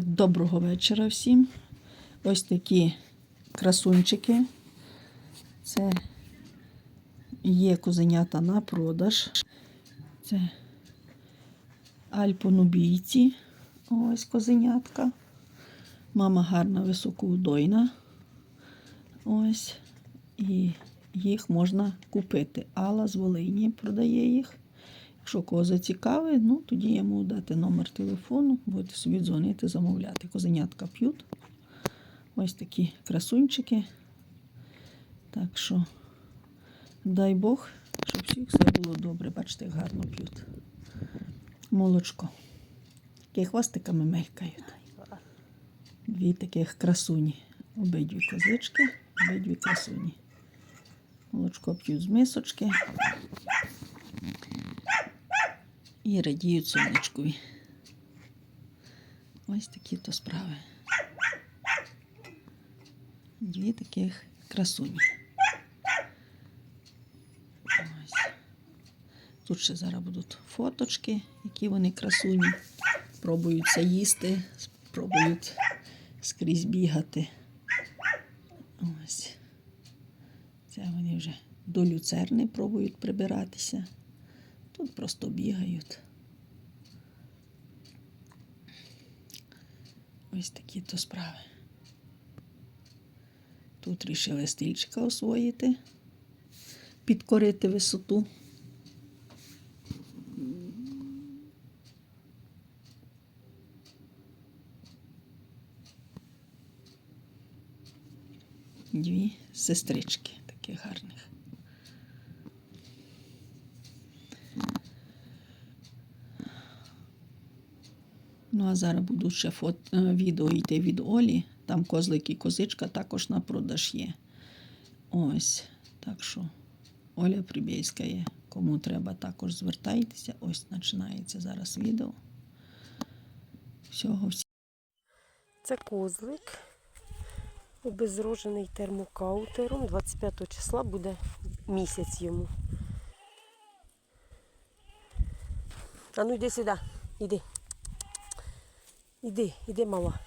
Доброго вечора всім. Ось такі красунчики. Це є козенята на продаж. Це альпонубійці. Ось козенятка. Мама гарна, високоудойна. Ось. І їх можна купити. Алла з Волині продає їх. Якщо кого зацікавить, ну тоді я можу дати номер телефону, будете собі дзвонити, замовляти. Козенятка п'ють. Ось такі красунчики. Так що, дай Бог, щоб всіх все було добре. Бачите, як гарно п'ють. Молочко. Такі хвостиками мехкають. Дві таких красуні. Обидві козички, обидві красуні. Молочко п'ють з мисочки. І радіють сонечкові. Ось такі то справи. Дві таких красуні. Ось. Тут ще зараз будуть фоточки, які вони красуні. Пробуються їсти, спробують скрізь бігати. Ось. Це вони вже до люцерни пробують прибиратися. Тут просто бігають. Ось такі то справи. Тут рішили стільчика освоїти, підкорити висоту. Дві сестрички таких гарних. Ну, а зараз буду ще фот... е, відео йти від Олі. Там козлик і козичка також на продаж є. Ось. Так що Оля Прибєйська є. Кому треба, також звертайтеся. Ось починається зараз відео. Всього всі. Це козлик, обезрожений термокаутером. 25 числа буде місяць йому. А ну йди сюди, іди. Іди, іди, мала.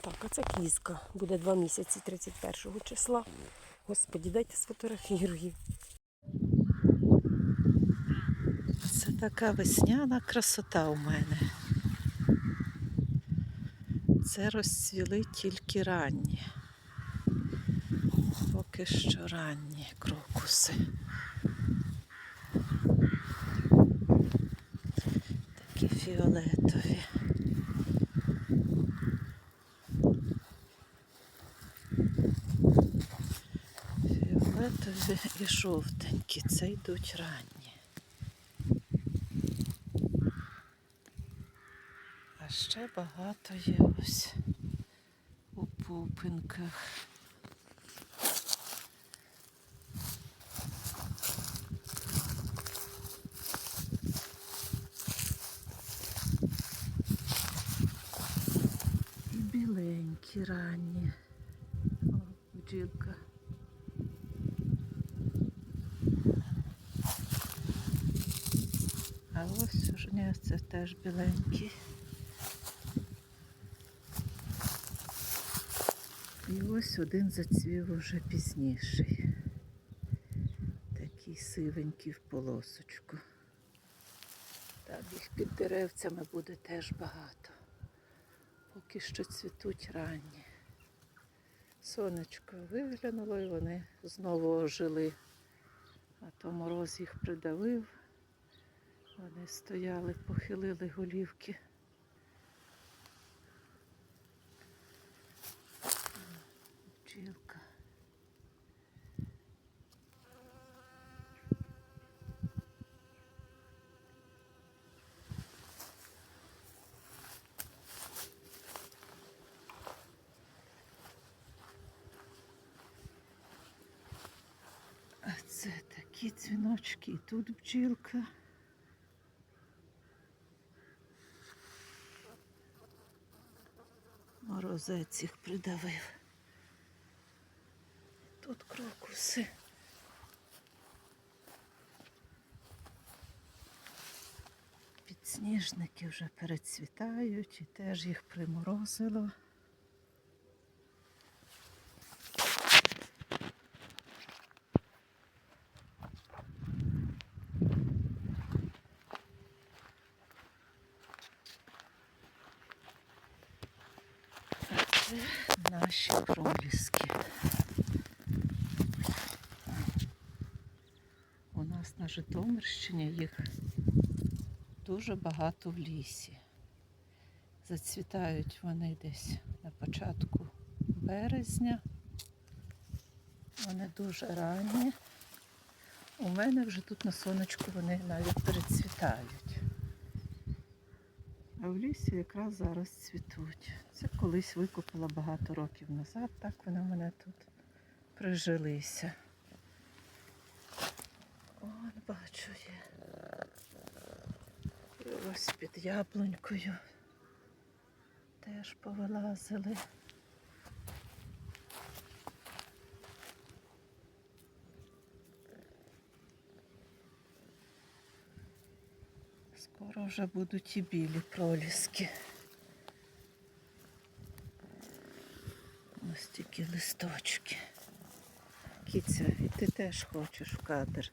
Так, а це кізка. Буде два місяці 31 числа. Господі, дайте сфотографірую. Це така весняна красота у мене. Це розцвіли тільки ранні. Поки що ранні крокуси. Фіолетові. Фіолетові і жовтенькі. Це йдуть ранні. А ще багато є ось у пупинках. І біленькі ранні. О, бджілка. А ось уже ні, це теж біленький. І ось один зацвів уже пізніший. Такий сивенький в полосочку. Там їх під деревцями буде теж багато. Поки що цвітуть ранні. Сонечко виглянуло і вони знову ожили. А то мороз їх придавив. Вони стояли, похилили голівки. Бджілка. А це такі дзвіночки, і тут бджілка. Морозець їх придавив. Тут крокуси. Підсніжники вже перецвітають і теж їх приморозило. А це наші проліски. У нас на Житомирщині їх дуже багато в лісі. Зацвітають вони десь на початку березня. Вони дуже ранні. У мене вже тут на сонечку вони навіть перецвітають. А в лісі якраз зараз цвітуть. Це колись викопала багато років назад, так вони в мене тут прижилися. Он бачу є. І ось під яблунькою теж повилазили. Скоро вже будуть і білі проліски. Ось такі листочки. Кіця, і ти теж хочеш в кадр.